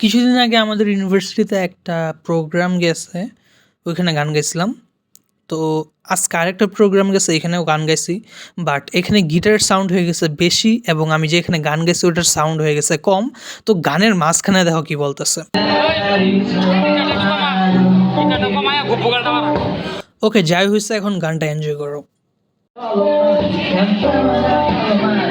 কিছুদিন আগে আমাদের ইউনিভার্সিটিতে একটা প্রোগ্রাম গেছে, ওইখানে গান গাইছিলাম। তো আজকে আরেকটা প্রোগ্রাম গেছে, এখানেও গান গাইছি। বাট এখানে গিটারের সাউন্ড হয়ে গেছে বেশি এবং আমি যে এখানে গান গাইছি, ওটার সাউন্ড হয়ে গেছে কম। তো গানের মাঝখানে দেখো কি বলতেছে। ওকে যাই হয়েছে এখন গানটা এনজয় করো। ভাই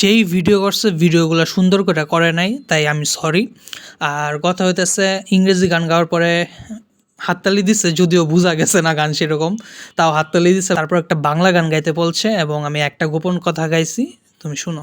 যেই ভিডিও করছে ভিডিওগুলো সুন্দর করে করে নাই, তাই আমি সরি আর কথা হইতেছে, ইংরেজি গান গাওয়ার পরে হাততালি দিছে, যদিও বোঝা গেছে না গান সেরকম, তাও হাততালি দিছে। তারপর একটা বাংলা গান গাইতে বলছে, এবং আমি একটা গোপন কথা গাইছি, তুমি শুনো।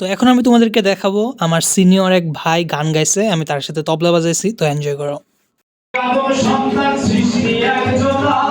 তো এখন আমি তোমাদেরকে দেখাবো আমার সিনিয়র এক ভাই গান গাইছে, আমি তার সাথে তবলা বাজাইছি, তো এনজয় করো। সন্তান সৃষ্টি একজনার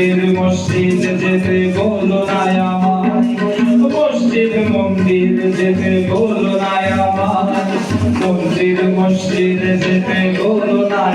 মন্দির, মসজিদ যেতে বলো না আমার। মসজিদ, মন্দির যেতে বলো না আমার। মন্দির, মসজিদ যেতে বলো না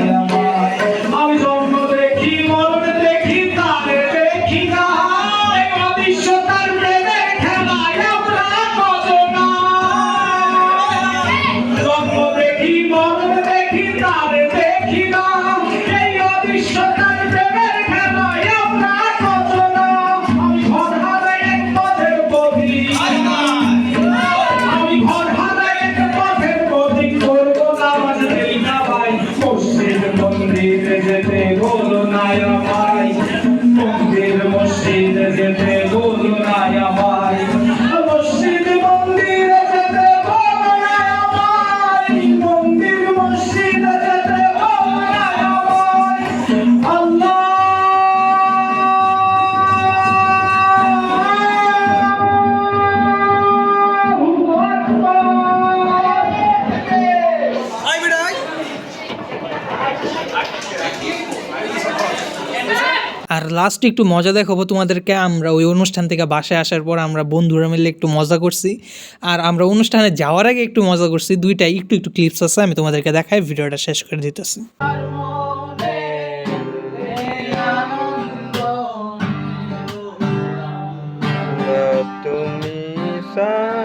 আর লাস্টে একটু মজা দেখাবো তোমাদেরকে। আমরা ওই অনুষ্ঠান থেকে বাসায় আসার পর আমরা বন্ধুরা মিলে একটু মজা করছি। আর আমরা অনুষ্ঠানে যাওয়ার আগে একটু মজা করছি। দুইটাই একটু একটু ক্লিপস আছে, আমি তোমাদেরকে দেখাই, ভিডিওটা শেষ করে দিতেছি। তুমি সারা